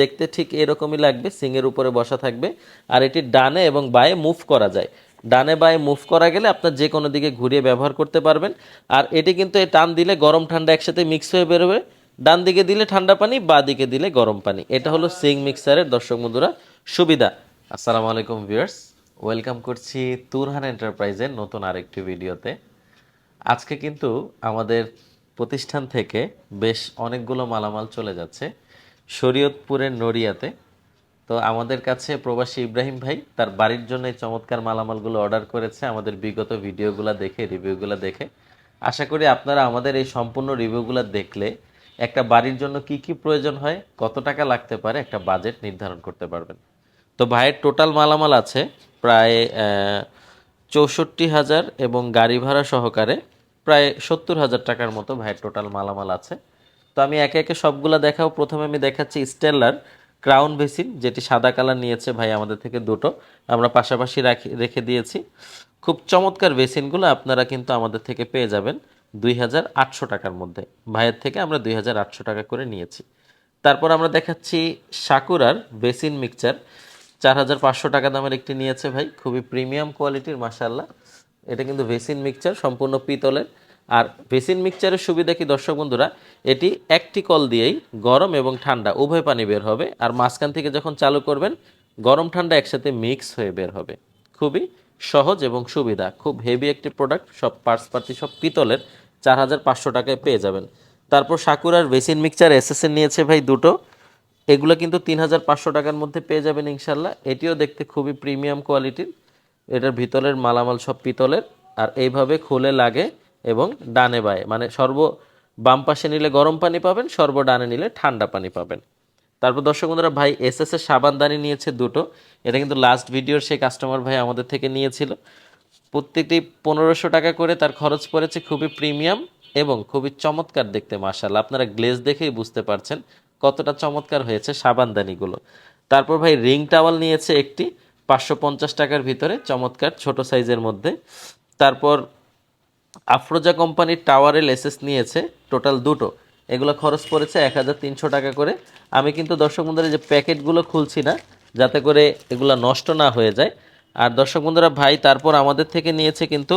দেখতে ঠিক এরকমই লাগবে, সিংয়ের উপরে বসা থাকবে। আর এটি ডানে এবং বায়ে মুভ করা যায়। ডানে বায়ে মুভ করা গেলে আপনার যে কোনো দিকে ঘুরিয়ে ব্যবহার করতে পারবেন। আর এটি কিন্তু এই টান দিলে গরম ঠান্ডা একসাথে মিক্স হয়ে বেরোবে। ডান দিকে দিলে ঠান্ডা পানি, বা দিকে দিলে গরম পানি। এটা হলো সিং মিক্সারের, দর্শক বন্ধুরা, সুবিধা। আসসালামু আলাইকুম ভিউয়ার্স, ওয়েলকাম করছি তুরহান এন্টারপ্রাইজের নতুন আরেকটি ভিডিওতে। আজকে কিন্তু আমাদের প্রতিষ্ঠান থেকে বেশ অনেকগুলো মালামাল চলে যাচ্ছে। শরীয়তপুরের নড়িয়াতে। তো আমাদের কাছে প্রবাসী ইব্রাহিম ভাই, তার বাড়ির জন্য এই চমৎকার মালামালগুলো অর্ডার করেছে। আমাদের বিগত ভিডিওগুলো দেখে, রিভিউগুলো দেখে। আশা করি আপনারা আমাদের এই সম্পূর্ণ রিভিউগুলো দেখলে একটা বাড়ির জন্য কি কি প্রয়োজন হয়, কত টাকা লাগতে পারে, একটা বাজেট নির্ধারণ করতে পারবেন। তো ভাইয়ের টোটাল মালামাল আছে প্রায় চৌষট্টি হাজার এবং গাড়ি ভাড়া সহকারে প্রায় সত্তর হাজার টাকার মতো ভাইয়ের টোটাল মালামাল আছে। তো আমি একে একে সবগুলো দেখাও। প্রথমে আমি দেখাচ্ছি স্টেলার ক্রাউন বেসিন যেটি সাদা কালার নিয়েছে ভাই আমাদের থেকে দুটো। আমরা পাশাপাশি রাখি রেখে দিয়েছি। খুব চমৎকার বেসিনগুলো আপনারা কিন্তু আমাদের থেকে পেয়ে যাবেন দুই হাজার আটশো টাকার মধ্যে। ভাইয়ের থেকে আমরা দুই হাজার আটশো টাকা করে নিয়েছি। তারপর আমরা দেখাচ্ছি সাকুরার বেসিন মিক্সচার। চার হাজার পাঁচশো টাকা দামের একটি নিয়েছে ভাই। খুবই প্রিমিয়াম কোয়ালিটির মাসাল্লাহ এটা কিন্তু ভেসিন মিক্সচার, সম্পূর্ণ পিতলের। আর বেসিন মিক্সচারের সুবিধা কি, দর্শক বন্ধুরা? এটি একটি কল দিয়েই গরম এবং ঠান্ডা উভয় পানি বের হবে আর মাঝখান থেকে যখন চালু করবেন, গরম ঠান্ডা একসাথে মিক্স হয়ে বের হবে। খুবই সহজ এবং সুবিধা। খুব হেভি একটি প্রোডাক্ট সব পার্টস পার্টি সব পিতলের চার হাজার পাঁচশো টাকায় পেয়ে যাবেন। তারপর সাকুরার বেসিন মিক্সচার এসএসএন নিয়েছে ভাই দুটো। এগুলো কিন্তু তিন হাজার পাঁচশো টাকার মধ্যে পেয়ে যাবেন ইনশাল্লাহ এটিও দেখতে খুবই প্রিমিয়াম কোয়ালিটির এটার ভিতরের মালামাল সব পিতলের। আর এইভাবে খুলে লাগে এবং ডানে বায়ে মানে সর্ব বাম পাশে নিলে গরম পানি পাবেন, সর্ব ডানে নিলে ঠান্ডা পানি পাবেন। তারপর দর্শক বন্ধুরা, ভাই এস এস এর সাবানদানি নিয়েছে দুটো। এটা কিন্তু লাস্ট ভিডিওর সেই কাস্টমার ভাই আমাদের থেকে নিয়েছিল। প্রত্যেকটি পনেরোশো টাকা করে তার খরচ পড়েছে, খুবই প্রিমিয়াম এবং খুবই চমৎকার দেখতে মার্শাল আপনারা গ্লেজ দেখেই বুঝতে পারছেন কতটা চমৎকার হয়েছে সাবানদানিগুলো তারপর ভাই রিং টাওয়াল নিয়েছে একটি, পাঁচশো পঞ্চাশ টাকার ভিতরে, চমৎকার ছোট সাইজের মধ্যে। তারপর আফরোজা কোম্পানির টাওয়ারে লেসেস নিয়েছে, টোটাল দুটো। এগুলো খরচ পড়েছে এক হাজার তিনশো টাকা করে। আমি কিন্তু দর্শক বন্ধুরা যে প্যাকেটগুলো খুলছি না, যাতে করে এগুলো নষ্ট না হয়ে যায়। আর দর্শক বন্ধুরা, ভাই তারপর আমাদের থেকে নিয়েছে কিন্তু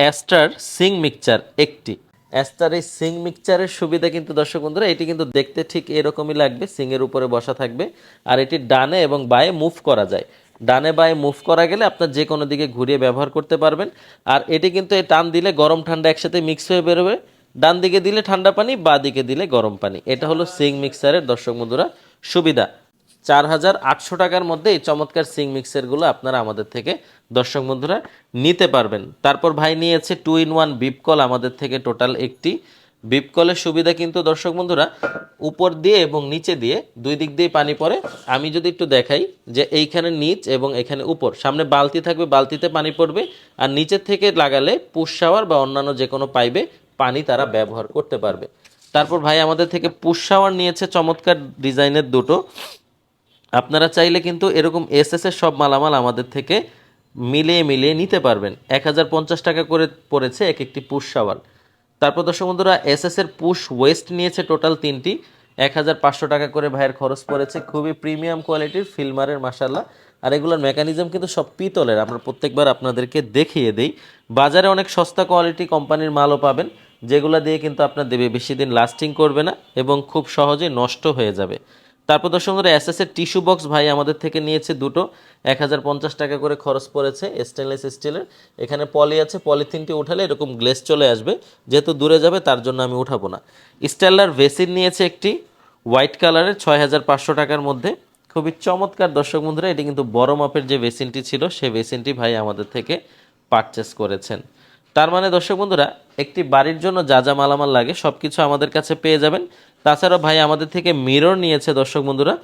অ্যাস্টার সিং মিক্সচার একটি। অ্যাস্টার এই সিং মিক্সচারের সুবিধা কিন্তু দর্শক বন্ধুরা, এটি কিন্তু দেখতে ঠিক এরকমই লাগবে, সিংয়ের উপরে বসা থাকবে। আর এটি ডানে এবং বায়ে মুভ করা যায়। ডানে বায়ে মুভ করা গেলে আপনার যে কোনো দিকে ঘুরিয়ে ব্যবহার করতে পারবেন। আর এটি কিন্তু এই টান দিলে গরম ঠান্ডা একসাথে মিক্স হয়ে বেরোবে। ডান দিকে দিলে ঠান্ডা পানি, বা দিকে দিলে গরম পানি। এটা হলো সিং মিক্সারের দর্শক বন্ধুরা, সুবিধা। চার হাজার আটশো টাকার মধ্যে এই চমৎকার সিং মিক্সারগুলো আপনারা আমাদের থেকে, দর্শক বন্ধুরা, নিতে পারবেন। তারপর ভাই নিয়েছে টু ইন ওয়ান বিপকল আমাদের থেকে টোটাল একটি। বিপকলের সুবিধা কিন্তু, দর্শক বন্ধুরা, উপর দিয়ে এবং নিচে দিয়ে, দুই দিক দিয়ে পানি পড়ে। আমি যদি একটু দেখাই যে এইখানে নিচ এবং এখানে উপর, সামনে বালতি থাকবে, বালতিতে পানি পড়বে, আর নিচের থেকে লাগালে পুশ শাওয়ার বা অন্যান্য যে কোনো পাইপে পানি তারা ব্যবহার করতে পারবে। তারপর ভাই আমাদের থেকে পুশ শাওয়ার নিয়েছে, চমৎকার ডিজাইনের দুটো। আপনারা চাইলে কিন্তু এরকম এস এর সব মালামাল আমাদের থেকে মিলিয়ে মিলিয়ে নিতে পারবেন। এক হাজার পঞ্চাশ টাকা করে পড়েছে এক একটি পুশ শাওয়ার। তারপর দর্শক বন্ধুরা এস এর পুশ ওয়েস্ট নিয়েছে টোটাল তিনটি। এক হাজার পাঁচশো টাকা করে ভাইয়ের খরচ পড়েছে। খুবই প্রিমিয়াম কোয়ালিটির ফিল্মারের মাসাল্লাহ আর এগুলোর মেকানিজম কিন্তু সব পিতলের। আমরা প্রত্যেকবার আপনাদেরকে দেখিয়ে দিই। বাজারে অনেক সস্তা কোয়ালিটি কোম্পানির মালও পাবেন, যেগুলো দিয়ে কিন্তু আপনার দেবে। বেশি দিন লাস্টিং করবে না এবং খুব সহজে নষ্ট হয়ে যাবে। তারপর দর্শক বন্ধুরা এস এর টিস্যু বক্স ভাই আমাদের থেকে নিয়েছে দুটো। এক হাজার পঞ্চাশ টাকা করে খরচ পড়েছে স্টেনলেস স্টিলের এখানে পলি আছে পলিথিনটি উঠালে এরকম গ্লেস চলে আসবে। যেহেতু দূরে যাবে, তার জন্য আমি উঠাবো না। স্টেলার ভেসিন নিয়েছে একটি হোয়াইট কালারের ছয় হাজার পাঁচশো টাকার মধ্যে। খুবই চমৎকার দর্শক বন্ধুরা, এটি কিন্তু বড় মাপের যে বেসিনটি ছিল, সেই বেসিনটি ভাই আমাদের থেকে পারচেস করেছেন। তার মানে দর্শক বন্ধুরা, একটি বাড়ির জন্য যা যা মালামাল লাগে সব কিছু আমাদের কাছে পেয়ে যাবেন। তাছাড়াও ভাই আমাদের থেকে মিরর নিয়েছে দর্শক বন্ধুরা।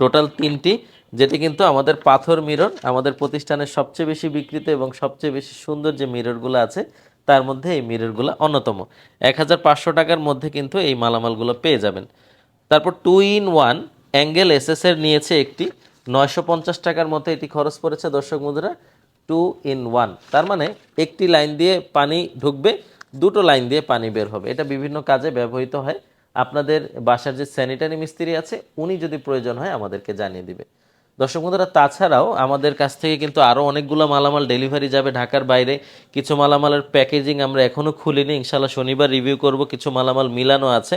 টোটাল তিনটি, যেটি কিন্তু আমাদের পাথর মিরর আমাদের প্রতিষ্ঠানের সবচেয়ে বেশি বিক্রিত এবং সবচেয়ে বেশি সুন্দর যে মিররগুলো আছে, তার মধ্যে এই মিররগুলো অন্যতম। এক হাজার পাঁচশো টাকার মধ্যে কিন্তু এই মালামালগুলো পেয়ে যাবেন। তারপর two in one angles এর নিয়েছে একটি, নয়শো পঞ্চাশ টাকার মতো এটি খরচ পড়েছে দর্শক বন্ধুরা টু ইন ওয়ান তার মানে একটি লাইন দিয়ে পানি ঢুকবে, দুটো লাইন দিয়ে পানি বের হবে। এটা বিভিন্ন কাজে ব্যবহৃত হয়। আপনাদের বাসার যে স্যানিটারি মিস্ত্রি আছে, উনি যদি প্রয়োজন হয় আমাদেরকে জানিয়ে দিবে। দর্শক বন্ধুরা, তাছাড়াও আমাদের কাছ থেকে কিন্তু আরও অনেকগুলো মালামাল ডেলিভারি যাবে ঢাকার বাইরে। কিছু মালামালের প্যাকেজিং আমরা এখনও খুলিনি। ইনশাল্লাহ শনিবার রিভিউ করব, কিছু মালামাল মিলানো আছে।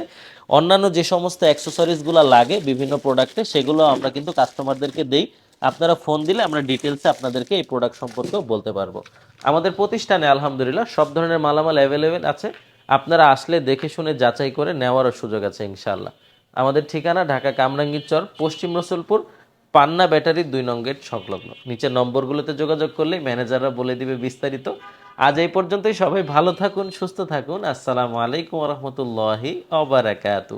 অন্যান্য যে সমস্ত অ্যাক্সেসরিজগুলো লাগে বিভিন্ন প্রোডাক্টে সেগুলো আমরা কিন্তু কাস্টমারদেরকে দেই। আপনারা ফোন দিলে আমরা ডিটেলসে আপনাদেরকে এই প্রোডাক্ট সম্পর্কেও বলতে পারব। আমাদের প্রতিষ্ঠানে আলহামদুলিল্লাহ সব ধরনের মালামাল অ্যাভেলেবেল আছে। আপনারা আসলে দেখে শুনে যাচাই করে নেওয়ারও সুযোগ আছে ইনশাল্লাহ আমাদের ঠিকানা ঢাকা কামরাঙ্গীর চর, পশ্চিম রসুলপুর, পান্না ব্যাটারি দুই নং গেট সংলগ্ন। নিচের নম্বরগুলোতে যোগাযোগ করলেই ম্যানেজাররা বলে দিবে বিস্তারিত। আজ এই পর্যন্তই, সবাই ভালো থাকুন, সুস্থ থাকুন। আসসালামু আলাইকুম রহমতুল্লাহি অবরাকাতু